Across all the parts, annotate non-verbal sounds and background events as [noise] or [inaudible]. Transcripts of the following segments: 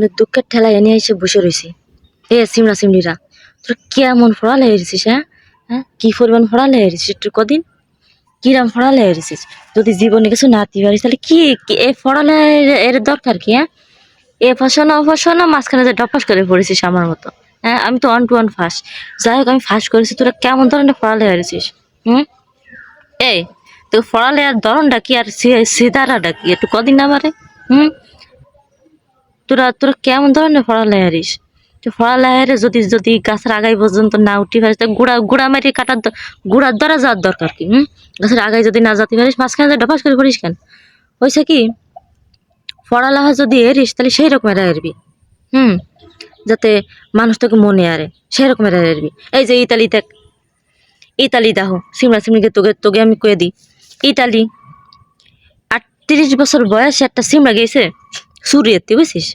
মানে দুঃখের ঠেলায় এনে এসে বসে রয়েছি এ সিমরা সিমড়িরা তোর কেমন ফড়ালে হেরেছিস হ্যাঁ? হ্যাঁ? কি পরিমাণ ফড়ালে হেরেছিস একটু কদিন? কিরাম ফড়ালে হেরেছিস যদি জীবনে কিছু নাতি পারিস, তাহলে কি এ ফড়ালে এর দরকার কি হ্যাঁ? এ ফসল ও ফসল মাঝখানে যে ডপাস করে পড়েছিস আমার মতো হ্যাঁ? আমি তো ওয়ান টু ওয়ান ফার্স্ট যাই হোক, আমি ফার্স্ট করেছি, তোরা কেমন ধরনের ফড়ালে হেরেছিস হুম? এই তো ফড়ালে আর ধরনটা কি আর সি- সিধারাটা কি, একটু কদিন না পারে, হুম? তোরা তোরা কেমন ধরনের হারিস তো ফড়ালে হারে যদি যদি গাছের আগাই পর্যন্ত না উঠি পারিস, তা গুড়া গুড়া মারি কাটার গুড়ার দ্বারা যাওয়ার দরকার কি, হুম? গাছের আগায় যদি না যাতে পারিস, মাঝখানে ডপাস করে পড়িস কেন? হয়েছে কি পড়ালেখা যদি এরিস, তাহলে সেই রকমের এরবি, হুম? যাতে মানুষ তোকে মনে আরে সেই রকমের এরবি। এই যে ইতালি দেখ, ইতালি দেখো সিমরা সিমরিকে তোকে তোকে আমি কয়ে দিই। ইতালি আটত্রিশ বছর বয়সে একটা সিমরা গেছে সুরিয়েতে বুঝছিস?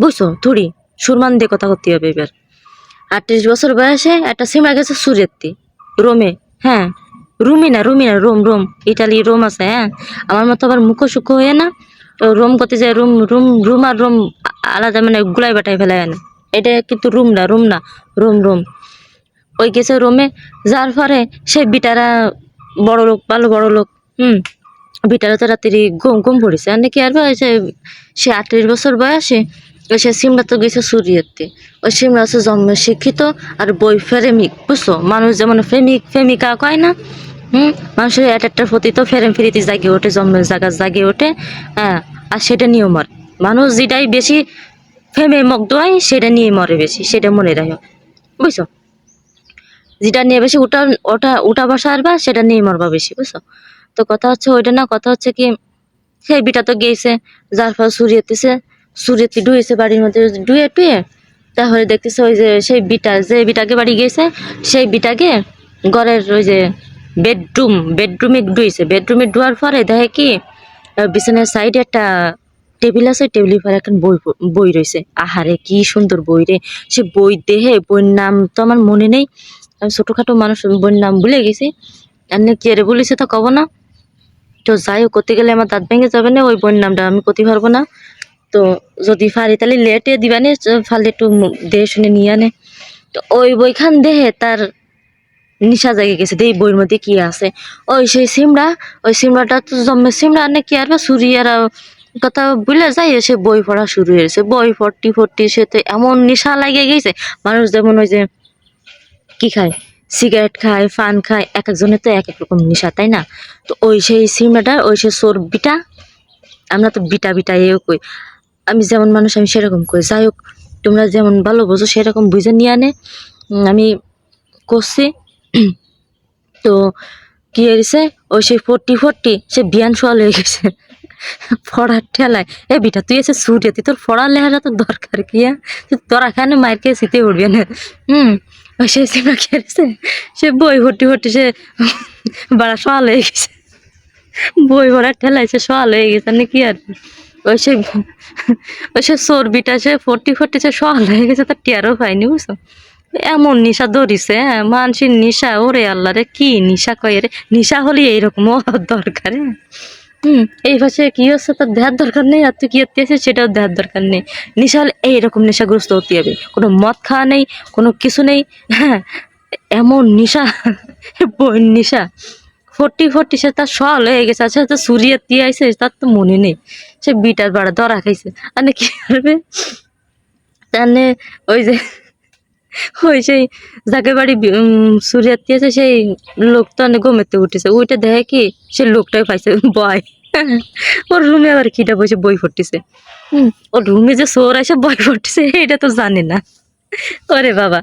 বুঝছ? থুড়ি সুরমান দিয়ে কথা করতে হবে এবার। আটত্রিশ বছর বয়সে একটা সিমরা গেছে সুরিয়েতে রোমে হ্যাঁ। রুমি না, রুমি রোম ইটালি, রোম আছে হ্যাঁ। আমার মতো আবার মুখো সুখো হয়ে না রোম করতে যায়, রুম রুম রুম আর রোম আলাদা মানে গুলাই বাটাই ফেলায় না। এটা কিন্তু রুম না রুম না, রোম রোম। ওই গেছে রোমে, যার ফলে সে বিটারা বড় লোক, ভালো বড় লোক, হুম। বিটারা তো রাত্রি ঘুম ঘুম পড়েছে। আর নাকি আর সে আটত্রিশ বছর বয়সে সে সিমরা তো গেছে সুরিয়াতে। ওই সিমরা হচ্ছে জন্মে শিক্ষিত আর বই প্রেমিক বুঝছ? মানুষ যেমন প্রেমিক প্রেমিকা কয় না? হুম? মানুষের এক একটার প্রতি তো ফেরেম ফিরিতে জাগে ওঠে, জন্মের জায়গা জাগে ওঠে হ্যাঁ আর সেটা নিয়ে মরে। মানুষ যেটাই বেশি ফেমে মগ্ধ হয়, সেটা নিয়ে মরে বেশি, সেটা মনে রাখো। বুঝছ? যেটা নিয়ে বেশি উঠা ওটা উঠা বসা আরবা সেটা নিয়ে মরবা বেশি, বুঝছ? তো কথা হচ্ছে ওইটা না, কথা হচ্ছে কি, সেই বিটা তো গেছে, যার ফলে সুরিয়েতেছে সুরিয়েতে ডুয়েছে বাড়ির মধ্যে ডুয়ে টুয়ে, তাহলে দেখতেছে ওই যে সেই বিটা, যে বিটাকে বাড়ি গেছে সেই বিটাকে ঘরের ওই যে বেডরুম, বেডরুমে ডুয়েছে। বেডরুমে ডুয়ার পরে দেখে কি বিছানার সাইডে একটা টেবিল আছে, টেবিলের পরে এখন বই বই রয়েছে। আহারে, কি সুন্দর বই রে। সে বই দেহে, বইয়ের নাম তো আমার মনে নেই। আমি ছোটোখাটো মানুষ বইয়ের নাম ভুলে গেছি। আর কে রে বলেছে তো কব না। তো যাই হোক, করতে গেলে আমার দাঁত ভেঙে যাবে না, ওই বইয়ের নামটা আমি করতে পারব না। তো যদি পারি তাহলে লেটে দিবানে ফালে একটু দেখে শুনে নিয়ে আনে তো ওই বইখান দেহে তার নিশা জাগে গেছে এই বইয়ের মধ্যে কি আছে? ওই সেই সিমড়া, ওই সিমড়াটা তো জন্মে সিমড়া না কি আর বা সুরিয়ারা কথা বলে যাই সে বই পড়া শুরু হয়েছে বই ফর্টি ফর্টি সে তো এমন নেশা লাগিয়ে গেছে, মানুষ যেমন ওই যে কি খায়? সিগারেট খায় ফান খায় এক একজনের তো এক এক রকম নেশা, তাই না? তো ওই সেই সিমড়াটার, ওই সেই সোর বিটা আমরা তো বিটা বিটা এও কই। আমি যেমন মানুষ, আমি সেরকম কই। যাই হোক, তোমরা যেমন ভালো বোঝো, সেরকম বুঝে নিয়ে আনে। আমি করছি। [clears throat] তো কি হয়েছে? ওই সেই ফোরটি ফোরটি, সে বিয়ান সোয়াল হয়ে গেছে। [laughs] পড়ার ঠেলায়। এ বিটা, তুই এসে ছুটে, তুই তোর পড়ার লেখাটা তো দরকার কি হ্যাঁ? তুই তোরা খানে মায়ের খেয়ে শীতে উঠবে না হুম? ওই সে সিমা খেয়েছে সে বই ভর্তি ভর্তি সে [laughs] বাড়া সোয়াল হয়ে গেছে। বই ভরার ঠেলায় সে সোয়াল হয়ে গেছে না কি আর? ওই সে ওই সে চর্বিটা সে ফোরটি ফোরটি সে সোয়াল হয়ে গেছে, তার টিয়ারও পাইনি, বুঝছ? এমন নিশা ধরিছে হ্যাঁ? মানুষের নিশা, ওরে আল্লাহ রে, কি নিশা কয় রে? নিশা হলে এইরকম দরকার হ্যাঁ? হুম, এই পাশে কি হচ্ছে, তোর দেহার দরকার নেই, আর তুই কি হতে সেটাও দেহার দরকার নেই। নিশা হলে এইরকম নেশাগ্রস্ত হতে হবে। কোনো মদ খাওয়া নেই, কোনো কিছু নেই হ্যাঁ? এমন নিশা বই নিশা। ফোরটি ফোরটি সে তার সল হয়ে গেছে আচ্ছা তো সুরিয়ে দিয়ে আইসে তার তো মনে নেই। সে বিটার বাড়া ধরা খাইছে। আর কি করবে তাহলে ওই যে ওই সেই যাকে বাড়ি সুরিয়াতি আছে সেই লোক তো অনেক ঘুমেতে উঠেছে। ওইটা দেখে কি সে লোকটাই পাইছে বয়। ওর রুমে আবার কিটা বসে বই পড়তেছে। হুম। ওর রুমে যে সোর এসে বই পড়তেছে এটা তো জানে না। ওরে বাবা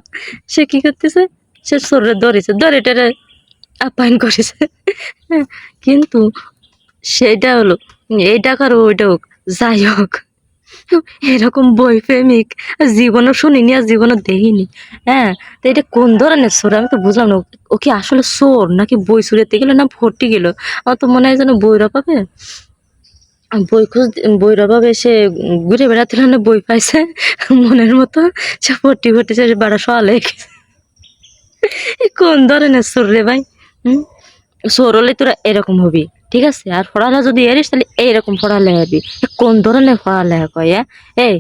সে কি করতেছে? সে সোরে ধরেছে। ধরে টেরে আপ্যায়ন করেছে। কিন্তু সেটা হলো, এই টাকার ওইটা হোক যাই হোক, এরকম বই প্রেমিক জীবনও শুনিনি আর জীবনও দেখিনি। হ্যাঁ তো এটা কোন ধরনের সোর আমি তো বুঝলাম না, ও- কি আসলে সোর নাকি বই সুরেতে গেলো না ভর্তি গেল? আমার তো মনে হয় যেন বইরা পাবে বই খুঁজ বইরা পাবে সে ঘুরে বেড়াতে না, বই পাইছে। মনের মতো সে ভর্তি ভর্তি সে বাড়া সওয়ালে কোন ধরনের সোর রে ভাই? হুম? সোর হলে তোরা এরকম হবি, ঠিক আছে? আর পড়ালেখা যদি এরিস, তাহলে এইরকম পড়ালেখা হবি। কোন ধরনের পড়ালেখা কয় হ্যাঁ? এই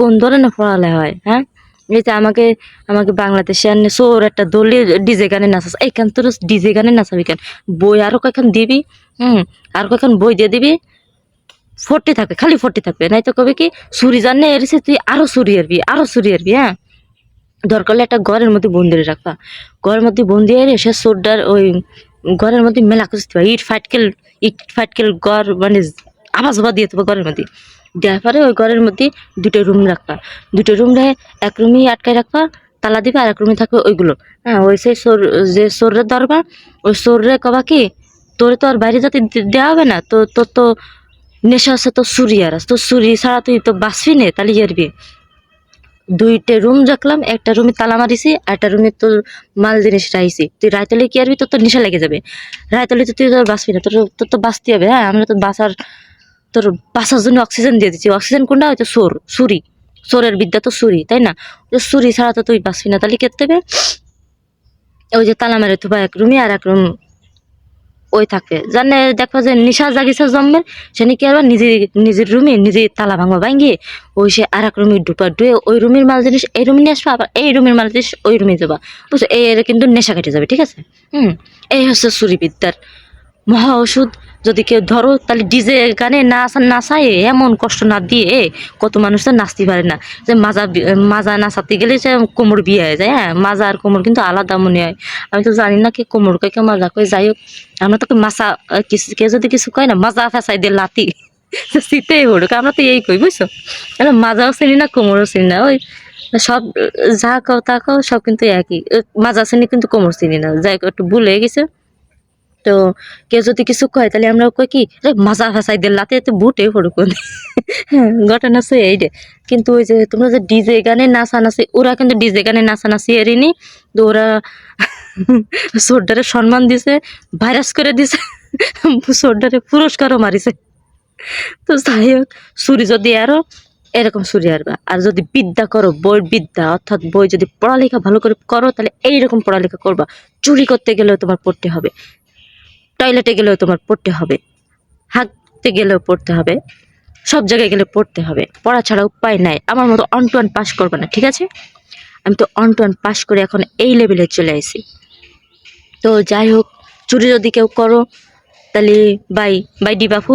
কোন ধরনের পড়ালেখা হয় হ্যাঁ? এই যে আমাকে আমাকে বাংলাদেশে আনে সোর একটা দলি ডিজে গানে নাচাস, এইখান তোর ডিজে গানে নাচাবি কেন? বই আরও কয়েকখান দিবি, হুম? আর কয়েকখান বই দিয়ে দিবি? ফোরটি থাকবে, খালি ফোরটি থাকবে। নাই তো কবে কি? সুরি জানে এরিসে, তুই আরও সুরি এরবি আরও সুরি এরবি হ্যাঁ? দরকার হলে একটা ঘরের মধ্যে বন্দি রাখবা। ঘরের মধ্যে বন্দি এরে সে সোরডার ওই ঘরের মধ্যে মেলা কিছু দিবা। ইট ফাটকেল ইট ফাটকেল ঘর মানে আবাস বা দিয়ে দেবো ঘরের মধ্যে। দেওয়ার পরে ওই ঘরের মধ্যে দুটো রুম রাখবা। দুটো রুম রে এক রুমই আটকায় রাখবা, তালা দিবা আর এক রুমে থাকবে ওইগুলো। হ্যাঁ ওই সেই সোর, যে সোরের ধরবা, ওই সোরে কবা কি, তোর তো আর বাইরে যাতে দেওয়া হবে না। তো, তোর তো নেশা আছে তো সুরি আর। তো সুরি ছাড়া তুই তো বাঁচবি নে, তাহলে ইয়ারবি দুইটা রুম রাখলাম, একটা রুমে তালা মারিছি একটা রুমে তোর মাল জিনিস রাইছি তুই রায়তলে কি আরবি? তোর তো নেশা লেগে যাবে। রায়তলে তো তুই তোর বাঁচবি না, তোর তোর তো বাঁচতে হবে হ্যাঁ? আমরা তোর বাঁচার তোর বাঁচার জন্য অক্সিজেন দিয়ে দিচ্ছি। অক্সিজেন কোনটা? হয়তো সোর সুরি সোরের বিদ্যা তো সুরি তাই না? তো সুরি ছাড়া তো তুই বাঁচবি না। তাহলে কেটে দেবে ওই যে তালা মারে তুবা এক রুমে আর এক রুম ওই থাকবে জানে দেখবা যে নিশা জাগিছে জন্মের সে নাকি আবার নিজের নিজের রুমে, নিজের তালা ভাঙবা ভাঙিয়ে, ওই সে আর এক রুমে ডুবা ডুয়ে ওই রুমের মাল জিনিস, এই রুমে নিয়ে আসবা, আবার এই রুমের মাল জিনিস ওই রুমে যাবা। বুঝছ? এই কিন্তু নেশা কেটে যাবে, ঠিক আছে? হুম, এই হচ্ছে সুরিবিদ্যার মহা ওষুধ যদি কেউ ধরো, তাহলে ডিজে গানে নাচ নাচায় এমন কষ্ট না দিয়ে কত মানুষ তো নাচতে পারে না। যে মাজা মাজা নাচাতে গেলে যে কোমর বিয়ে হয়ে যায় হ্যাঁ? মাজা আর কোমর কিন্তু আলাদা মনে হয়। আমি তো জানি না কি কোমর কয়, কে মাজা কয়। যাই হোক, আমরা তো মাসা কিছু, কেউ যদি কিছু কয় না, মাজা ফেসাই দিয়ে লাতি। [laughs] শীতেই হড়ুক আমরা তো এই কই, বুঝছ? মাজাও চিনি না, কোমরও চিনি না। ওই সব, যা কও তা কও, সব কিন্তু একই। মাজা চিনি কিন্তু কোমর চিনি না। যাই একটু ভুল হয়ে গেছে। তো কেউ যদি কিছু কয়, তাহলে আমরা কই কি মাজা ফাঁসাই দিল লাতে তো বুটে হ্যাঁ ঘটনা সে এই কিন্তু ওই যে তোমরা যে ডিজে গানে নাচা নাচি ওরা কিন্তু ডিজে গানে নাচা নাচি এরিনি। তো ওরা [laughs] সোডারে সম্মান দিছে ভাইরাস করে দিছে সোডারে পুরস্কারও মারিছে। তো যাই হোক, সুরি যদি আরও, এরকম সুরি আরবা আর যদি বিদ্যা করো, বই বিদ্যা, অর্থাৎ বই যদি পড়ালেখা ভালো করে করো, তাহলে এইরকম পড়ালেখা করবা। চুরি করতে গেলেও তোমার পড়তে হবে। টয়লেটে গেলেও তোমার পড়তে হবে। হাঁটতে গেলেও পড়তে হবে। সব জায়গায় গেলে পড়তে হবে। পড়া ছাড়া উপায় নাই। আমার মতো অন টু পাস করবে না, ঠিক আছে? আমি তো অন টু পাস করে এখন এই লেভেলে চলে আসি তো যাই হোক, চুরি যদি কেউ করো, তাহলে বাই বাই ডি বাপু।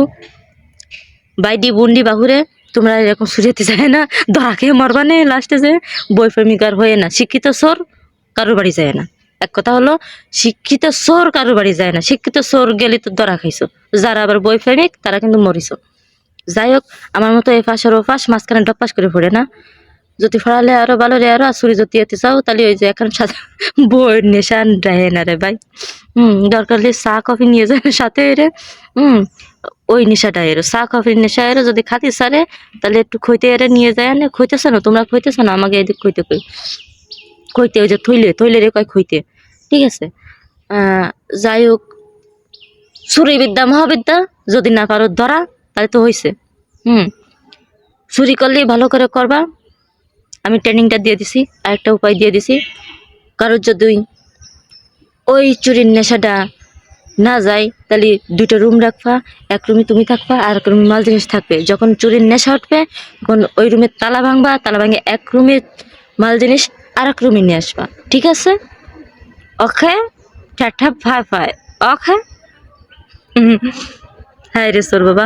বাই ডি বুন্ডি বাহুরে তোমরা এরকম সুরিয়াতে যায় না। খেয়ে মরবা নে লাস্টে যে বই প্রেমিকার হয়ে না, শিক্ষিত সোর, কারোর বাড়ি যায় না। এক কথা হলো, শিক্ষিত সোর কারও বাড়ি যায় না। শিক্ষিত সোর গেলে তো ধরা খাইছো। যারা আবার বই প্রেমিক, তারা কিন্তু মরিছো। যাই হোক, আমার মতো এ পাশ আর ও পাশ মাঝখানে ডপাস করে পড়ে না। যদি ফড়ালে আরও ভালো রে, আরও চুরি যদি এতে চাও, তাহলে ওই যে এখন সাথে বইয়ের নেশা দেয় না রে ভাই। হুম, দরকার হলে চা, কফি নিয়ে যায় সাথে রে হুম, ওই নেশাটা এর। চা, কফির নেশা এর, যদি খাতি সারে, তাহলে একটু খইতে এরে নিয়ে যায় না খইতেছে না, তোমরা খইতেছো না, আমাকে এদিক খইতে কই। খইতে ওই যে থইলে থইলে রে কয় খইতে। ঠিক আছে? যাই হোক চুরি বিদ্যা মহাবিদ্যা, যদি না পারো ধরা, তাহলে তো হয়েছে হুম। চুরি করলেই ভালো করে করবা। আমি ট্রেনিংটা দিয়ে দিছি আর একটা উপায় দিয়ে দিছি। কারোর যদি ওই চুরির নেশাটা না যায়, তাহলে দুটো রুম রাখবা, এক রুমে তুমি থাকবা আর এক রুমে মাল জিনিস থাকবে। যখন চুরির নেশা উঠবে, তখন ওই রুমে তালা ভাঙবা, তালা ভাঙে এক রুমে মাল জিনিস আর এক রুমে নিয়ে আসবা। ঠিক আছে? ওকে টাটা ভাই ভাই ওকে হ্যাঁ রে সর বাবা